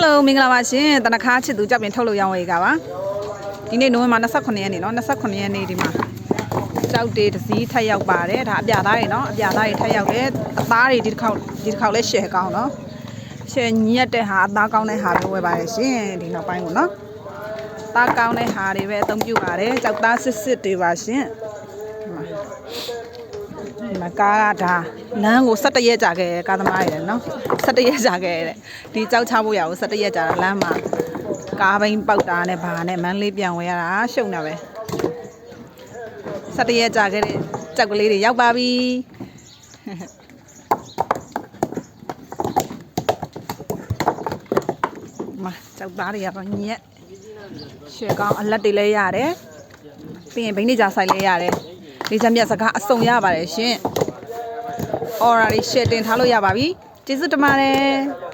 Hello မင်္ဂလာပါရှင်တနခါချစ်သူကြောက်ပြင်ထုတ်လို့ရောင်းဝေကပါဒီနေ့နိုဝင်ဘာ29ရက်နေ့เนาะ29ရက်နေ့ဒီမှာကြောက်တေးတစ်စီးထက်ရောက်ပါတယ်ဒါအပြာသားတွေเนาะအပြာသားတွေထက်ရောက်တယ်အသားတွေဒီတစ်ခေါက်ဒီတစ်ခေါက်လဲရှယ်ကောင်းเนาะရှယ်ညက်တဲ့ဟာအသားကောင်းတဲ့ဟာပဲဝယ်ပါတယ်ရှင်ဒီနောက်ပိုင်းကိုเนาะသားကောင်းတဲ့ဟာတွေပဲအသုံးပြုပါတယ်ကြောက်သားစစ်စစ်တွေပါရှင်ဒီမှာ ဒီမှာကားကဒါလမ်းကို17ရက်ကြာခဲ့ကားသမားရတယ်နော်17ရက်ကြာခဲ့တဲ့ဒီကြောက်ချဖို့ရအောင်17ရက်ကြာလမ်းမှာကားဘိန်းပောက်တာနဲ့ဘာနဲ့မန်းလေးပြန်ဝင်ရတာရှုံတာပဲ17ရက်ကြာခဲ့တဲ့ကြောက်ကလေးတွေရောက်ပါပြီမကြောက်သားတွေကတော့ညက်ရှယ်ကောင်းအလက်တွေလည်းရတယ်ပြီးရင်ဘိန်းတွေကြာဆိုင်လည်းရတယ် ဒီချက်မြတ်စကားအစုံရပါတယ်ရှင် order တွေ share တင်ထားလို့ရပါပြီကျေးဇူးတင်ပါတယ်